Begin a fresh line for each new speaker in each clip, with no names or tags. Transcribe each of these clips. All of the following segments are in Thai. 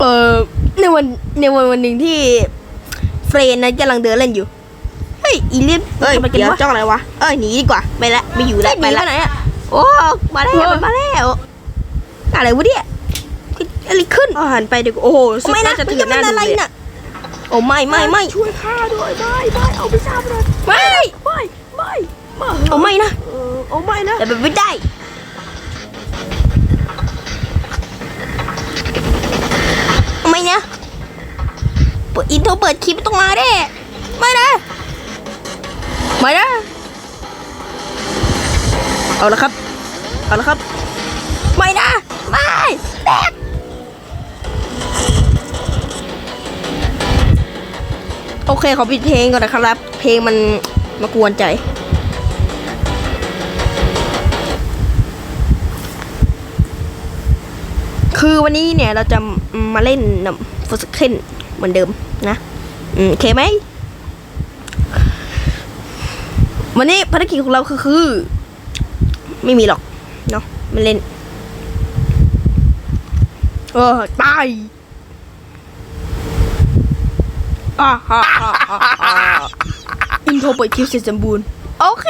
เออในวันในวันวันหนึ่งที่เฟรนนะกำลังเดินเล่นอยู่ เฮ้ยอีเลียน
เอ้ย
ทำไมกัน
เดี๋ยว
วะ
จ้องอะไรวะ เอ้ยหนีดีกว่าไปละไม่อยู่
เฮ้
แล้
ยวห
ไป
นี
ละ
ไปไหนอะ
โอ้มาแล้ว
เฮ้ย
มันมาแล้ว
อะไรวะเนี่ยเกิดอะไรขึ้น
อาหันไปเดี๋ยวโอ้โหสุด
ไม่นะ
น่าจะ
มัน
ตื่นหน้า
จะ
ดู
อะไร
เลย
น่ะโอ้ไม่ไม่ไม่
ช่วยข้าด้วยไม่ไม่เอาพิซซ่ามาหน่อย
ไม่
ไม่ไม่ไม่
โอ้ไม่นะ
เออเอาไม่นะ
แต่เป็นไม่ได้ ทำไมเนี่ยเปิดอินโทรเปิดคลิปต้องมาได้ไม่นะไม่นะเอาละครับ เอาละครับ ไม่นะ ไม่แตกโอเคขอปิดเพลงก่อนนะครับ เพลงมันมากวนใจ คือวันนี้เนี่ยเราจะมาเล่นฟอสเคนเหมือนเดิมนะโอเคไหม วันนี้ภารกิจของเราคือคือ ไม่มีหรอก เนาะม่เล่นเออตายอ่าฮ่าฮ่าฮ่าอินโทรเปิดคลิปเสร็จสมบูรณ์ โอเค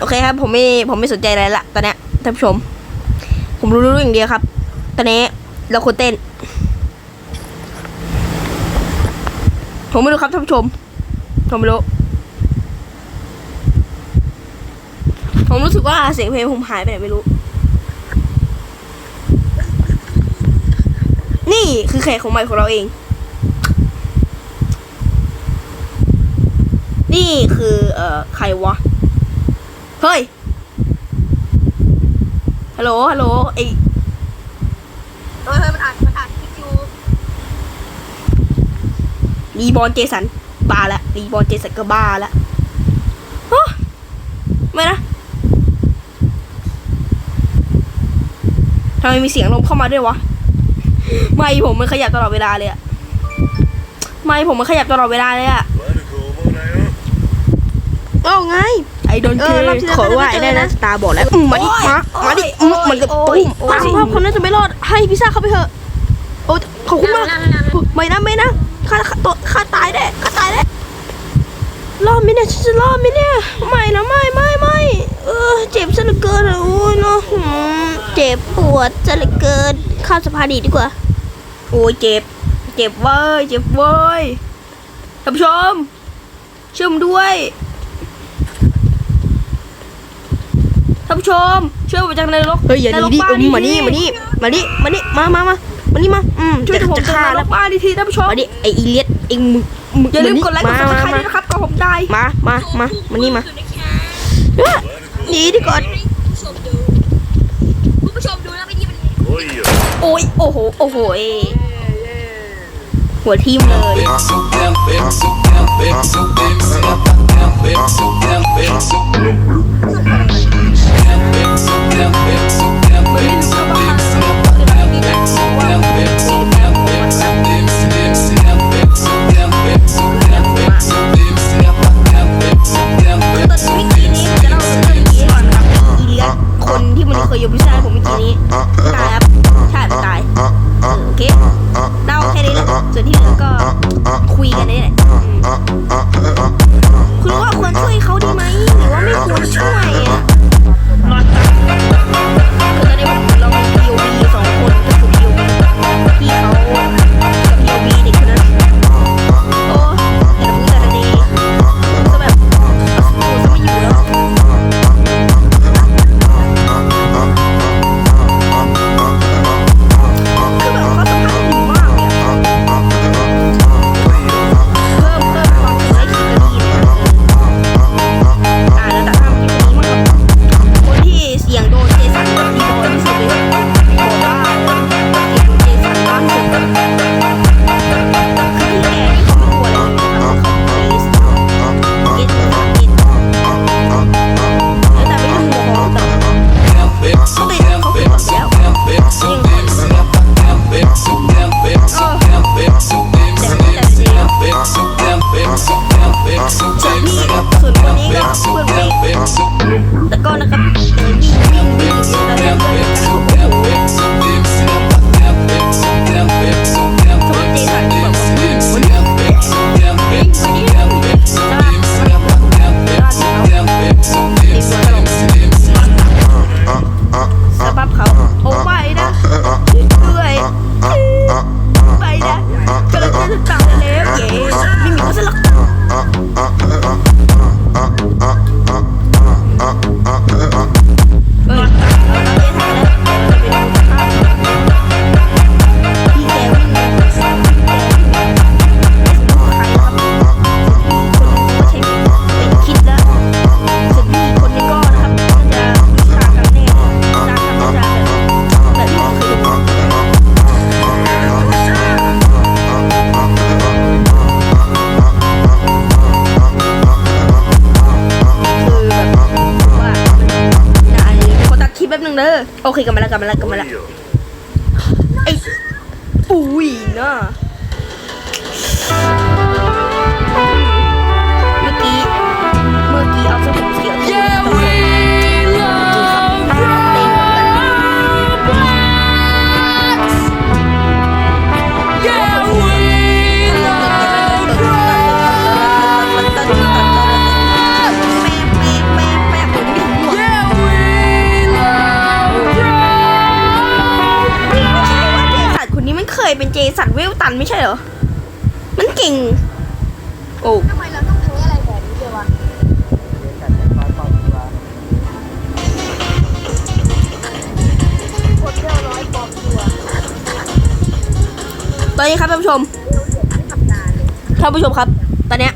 โอเคครับ ผมไม่ผมไม่สนใจอะไรละตอนนี้ท่านผู้ชม ผมรู้รู้อย่างเดียวครับ ตอนนี้เราควรเต้น ผมไม่รู้ครับท่านผู้ชม ผมไม่รู้ผมรู้สึกว่าเสียงเพลงผมหายไปไหนไม่รู้ นี่คือแขกของใหม่ของเราเอง นี่คือ เอ่อ ใครวะ เฮ้ย ฮัลโหล ฮัลโหลไอ
เฮ้ยมันอ่านมันอ่านคลิปอยู่
รีบอลเจสันบ้าละรีบอลเจสันก็บ้าละฮะไม่นะทำไมมีเสียงลมเข้ามาด้วยวะ ไม่ผมมันขยับตลอดเวลาเลยอะไม่ผมมันขยับตลอดเวลาเลยอะ
เอ้าไง
ไอโดน
เอ
เค
อรอบที่แล้ว
ขอว่าไอ้นั่นนะตาบอดแล้วอืมมาดิมามาดิอืมมันก็
โอ้
ตุ้
ย
ม
โอ้
มายสิ
ภาพคนนั้นจะไม่รอดให้พิซซ่าเข้าไปเถอะโอ้ยขอบคุณมากไม่นะไม่นะข้าข้าตัวข้าตายแน่ข้าตายแน่รอดไหมเนี่ยฉันจะรอดไหมเนี่ยไม่นะไม่ไม่ไม่เออเจ็บซะเหลือเกินอะโอ้ยเนาะหืมเจ็บปวดซะเหลือเกินข้ามสะพานดีดีกว่า
โอ้ยเจ็บ เจ็บเว้ยเจ็บเว้ยท่านผู้ชมช่วยผมด้วย ท่านผู้ชมช่วยผมจากนรก
เฮ้ยอย่าหนีดิ
นรกบ้
อืมมานี่มานี่มานี่มานี่มามามามานี่มาอืม
ช่วย
จะ
ผม
จะ
จาก
ฆ่าน
ร
แล้ว
กบ้านดีทีท่านผู้ชม
มาดิไออีเลียดเองมึงมึง
อย่าลืมกดไลค์กดซับส
มา
ไครต์
มา
ด้วยนะครับก่อนผมตาย
มามามามานี่มาเอ้อหนีดิก่อน
คุณผู้ชมดูแล้วไม่ที่มัน
โอ้ยโอ้โหโอ้โหเอ้หัวทิ่มเลยอีเลียส คนที่มันเคยยกพิซซ่าให้ผมเมื่อกี้นี้ตายครับใช่ตายเออโอเคเล่าแค่นี้แหละส่วนที่เหลือก็คุยกันนี่แหละอืมคุณว่าควรช่วยเข Everybody กลับมาแล้วกลับมาแล้วไอ้ปุ๋ยเนาะ สันเวลตันไม่ใช่เหรอ มันเก่ง โอ้
ทำไมเราต้องแพ้อะไรแบบนี้เดียววะคนเดียวร้อยปลอมตัว
ตอนนี้ครับท่านผู้ชม
เดียวเหยียดไม่ทำงานเลย
ท่านผู้ชมครับ ตอนเนี้ย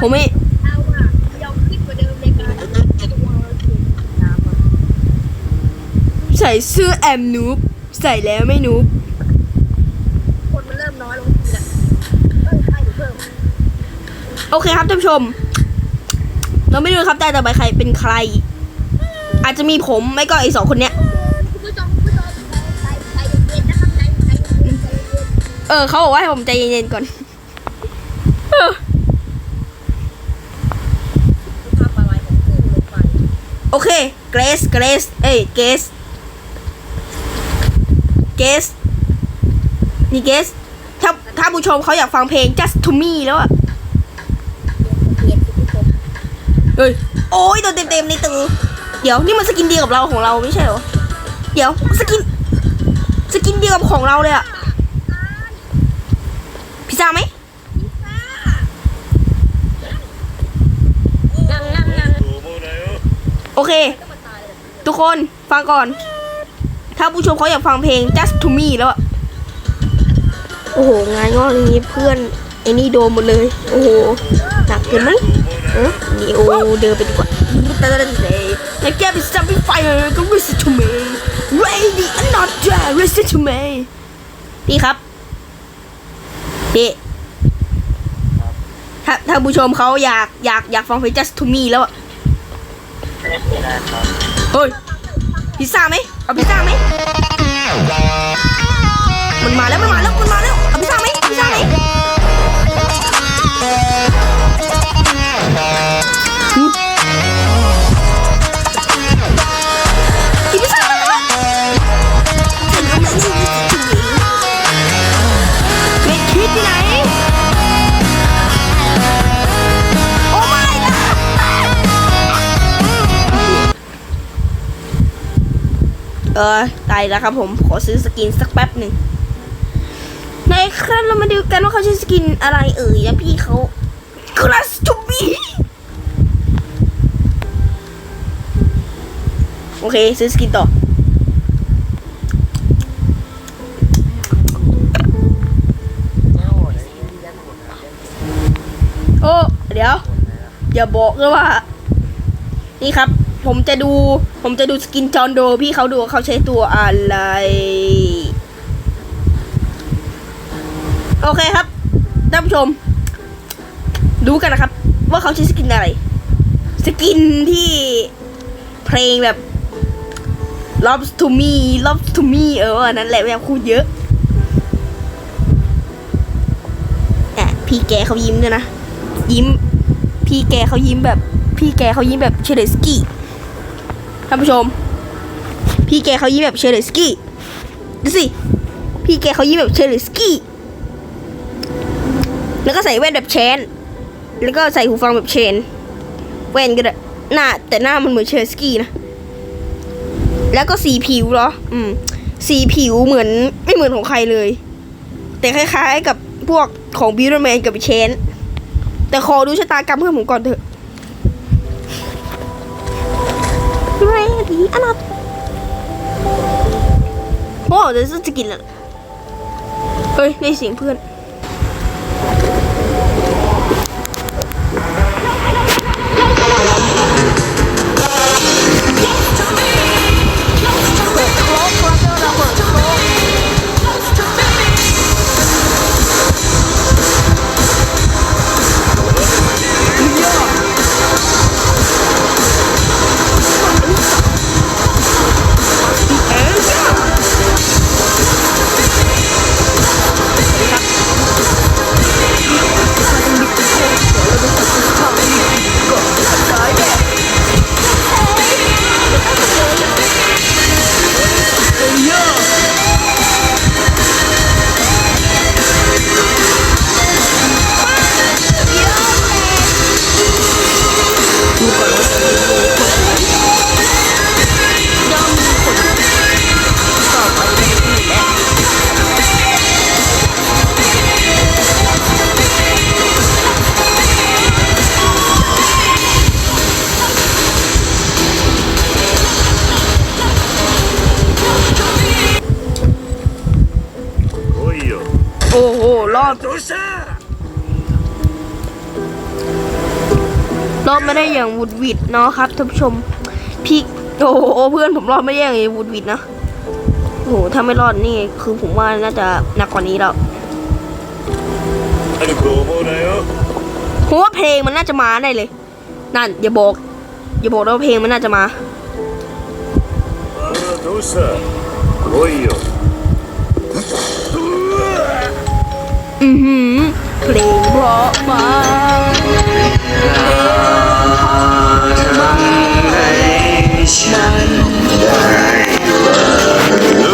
ผมไม่
เอาอะยอมขึ้นกว่าเดิมในการจะดูว่าเราเก่งน้ำอะ
ใส่เสื้อแอมนูบใส่แล้วไม่นูบ
คนมันเริ่มน้อยลงทีละเอ้ยใครหรือเพิ่ม
โอเคครับท่านผู้ชม เราไม่รู้ครับแต่ต่อไปใครเป็นใคร อาจจะมีผมไม่ก็ไอสองคนเนี้ย
เอ
อเขาบอกว่าให้ผมใจเย็นๆก่อนโอเค เกรส เกรส เอ้ย เกส เกส นี่เกส ถ้าถ้าผู้ชมเขาอยากฟังเพลง just to me แล้วอะ
เย็นๆคุณผู้ชม
เฮ้ยโอ้ยโดนเต็มๆในตือเดี๋ยวนี่มันสกินเดียวกับเราของเราไม่ใช่เหรอ เดี๋ยวสกินสกินเดียวกับของเราเลยอะพิซซ่าไหมโอเค ทุกคนฟังก่อน ถ้าผู้ชมเขาอยากฟังเพลง just to me แล้วอะโอ้โห งานงอกอย่างนี้เพื่อน ไอ้นี่โดนหมดเลย โอ้โห หนักเกินมั้ง เออนี่โอ้เดินไปดีกว่าแต่แต่แต่แต่แกเป็นซัมบี้ไฟก็ listen to me ready and not dry listen to me พี่ครับพี่ถ้าถ้าผู้ชมเขาอยากอยากอยากฟังเพลง just to me แล้วอะเฮ้ยพิซซ่าไหมเอาพิซซ่าไหมมันมาแล้วมันมาแล้วมันมาแล้วเอาพิซซ่าไหมพิซซ่าไหม เออตายแล้วครับผมขอซื้อสกินสักแป๊บหนึ่งในครั้นเรามาดูกันว่าเขาใช้สกินอะไรเอ่ยแล้วพี่เขาคลาสทูบีโอเคซื้อสกินต่อโอ้เดี๋ยว อย่าบอกเลยว่า นี่ครับ ผมจะดู ผมจะดูสกินจอนโด พี่เขาดูเขาใช้ตัวอะไร โอเคครับท่านผู้ชม ดูกันนะครับ ว่าเขาใช้สกินอะไร สกินที่เพลงแบบ Loves to me Loves to me เอออันนั้นแหละไม่อยากพูดเยอะอะพี่แกเขายิ้มด้วยนะ ยิ้ม พี่แกเขายิ้มแบบพี่แกเขายิ้มแบบเชเลสกี้ ท่านผู้ชม พี่แกเขายิ้มแบบเชเลสกี้ดูสิพี่แกเขายิ้มแบบเชเลสกี้แล้วก็ใส่แว่นแบบเชนแล้วก็ใส่หูฟังแบบเชน แว่นก็ได้หน้าแต่หน้ามันเหมือนเชเลสกี้นะแล้วก็สีผิวเหรอ อืม สีผิวเหมือนไม่เหมือนของใครเลย แต่คล้ายๆกับพวกของบิวแมนกับเชน แต่ขอดูชะตากรรมเพื่อนผมก่อนเถอะ เรดีอันนั้นโอ้เดี๋ยวจะกินแล้วเฮ้ยได้เสียงเพื่อน ตูซารอดไม่ได้อย่างวุดวิดเนาะครับท่านผู้ชม พี่โอ้โหเพื่อนผมรอดไม่ได้อย่างวุดวิดนะโอ้โหถ้าไม่รอดนี่คือผมว่าน่าจะหนักกว่านี้แล้วผมว่าเพลงมันน่าจะมาได้เลย นั่น อย่าบอก อย่าบอกว่าเพลงมันน่าจะมา
เออดูสิโอ้
อือหือเพลงเพราะมากเพลงเพราะมาก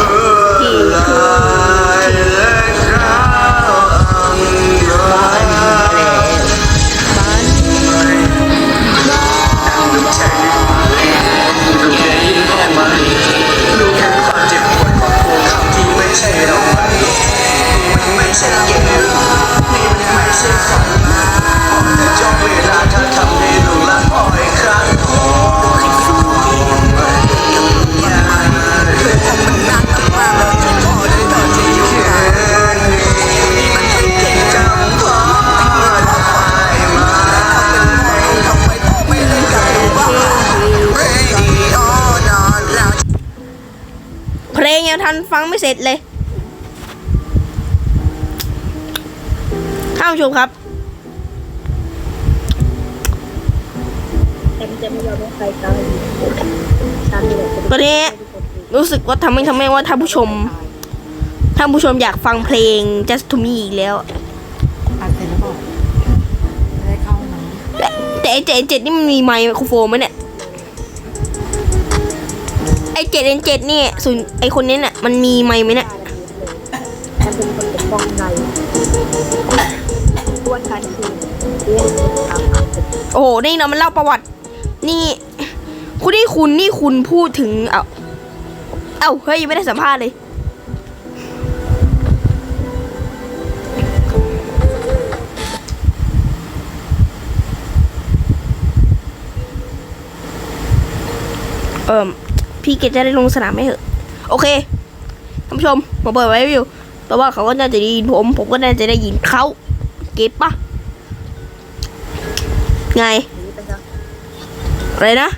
งยังทันฟังไม่เสร็จเลยท่านผู้ชมครับ
แต่มันจะไม่ยอมให้ใครตายฉันนี่แหละ
ตอนนี้รู้สึกว่าทำให้ทำให้ว่าท่านผู้ชมท่านผู้ชมอยากฟังเพลง Just to Me อีกแล้ว
อัดเสร็จแล้วบอกจะได้เข้าห้องน้ำ
แต่แต่ไอเจ็ดเจ็ดนี่มันมีไมโครโฟนไหมเนี่ยไอ เจ็ดเอ็นเจ็ดนี่ส่วนไอคนนี้เนี่ยมันมีไมค์ไหมเนี่ย
ฉันเป็นคนปกป้องในตัวนการคืนเรื่องตามหาเป็น
โอ้โห นี่เรามันเล่าประวัติ นี่ คุณนี่คุณนี่คุณพูดถึง เอาเอ้าเฮ้ยยังไม่ได้สัมภาษณ์เลยเอิม พี่เกดจะได้ลงสนามไหมเหอะ โอเคท่านผู้ชมผมเปิดไว้อยู่แปลว่าเขาก็น่าจะได้ยินผม ผมก็น่าจะได้ยินเขาเก็บปะไงอะไรนะ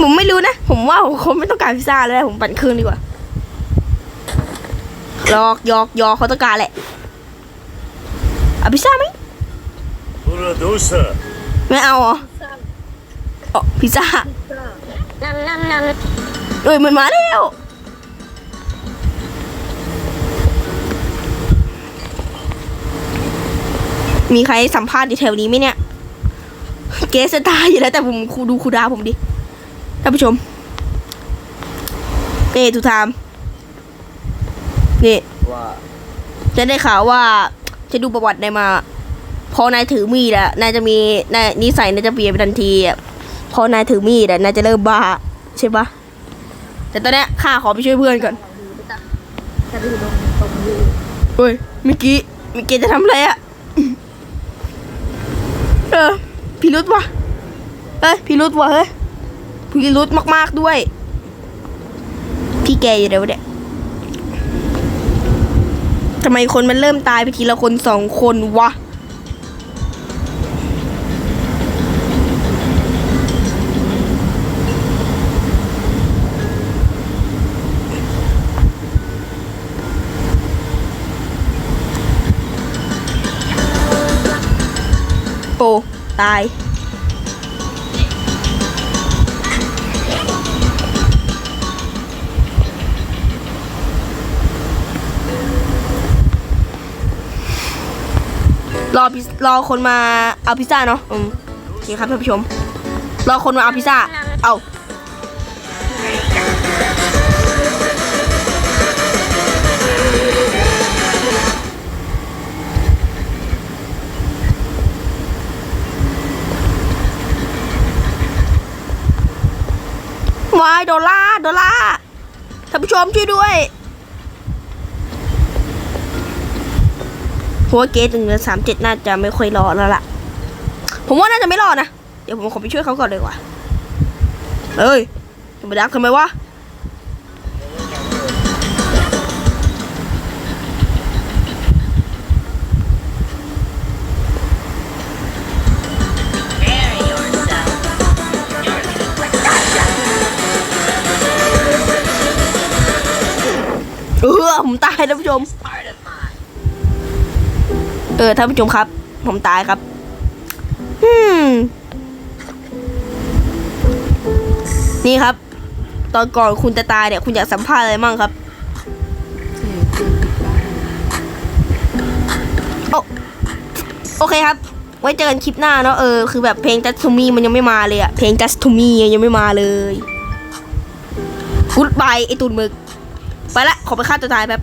ผมไม่รู้นะ ผมว่าผมคไม่ต้องการพิซซ่าแล้ว ผมปั่นคืนดีกว่าหลอกยอกหยอกเขาต้องการแหละอะพิซซ่าไหม ไม่เอาเหรออ๋อพิซซ่าเอ้ยมันมาแล้วมีใครสัมภาษณ์อยู่แถวนี้ไหมเนี่ย เกสจะตายอยู่แล้วแต่ผมครูดูครูดาผมดิท่านผู้ชมนี่ทุกทามนี่จะได้ข่าวว่าจะดูประวัตินายมา พอนายถือมีดอะนายจะมีนายนิสัยนายจะเปลี่ยนไปทันทีอะพอนายถือมีดอะนายจะเริ่มบ้าใช่ปะแต่ตอนเนี้ยข้าขอไปช่วยเพื่อนก่อน
ฉันอยู่ตรงตรงนี้
เฮ้ยเมื่อกี้เมื่อกี้จะทำอะไรอะเออพิรุษวะเอ้ยพิรุษวะเฮ้ยพิรุษมาก ๆด้วย พี่แกอยู่ไหนวะเนี่ยทำไมคนมันเริ่มตายไปทีละคนสองคนวะ ตาย รอพิรอคนมาเอาพิซซ่าเนาะอืมโอเคครับท่านผู้ชม รอคนมาเอาพิซซ่า เอา วายดอลลาร์ดอลลาร์ท่านผู้ชมช่วยด้วยเพราะว่าเกตหนึ่งสามเจ็ดน่าจะไม่ค่อยรอดแล้วล่ะ ผมว่าน่าจะไม่รอดนะ เดี๋ยวผมขอไปช่วยเขาก่อนเลยว่ะเฮ้ยจะมาดักทำไมวะ ออผมตายท่านผู้ชม เออท่านผู้ชมครับ ผมตายครับอืมนี่ครับ ตอนก่อนคุณจะตายเนี่ย คุณอยากสัมภาษณ์อะไรมั่งครับโอโอเคครับ ไว้เจอกันคลิปหน้าเนาะเออคือแบบเพลง Just to Me มันยังไม่มาเลยอะเพลง Just to Me ยังไม่มาเลย Goodbye ไอตูนหมึก ไปละ ขอไปฆ่าตัวตายแป๊บ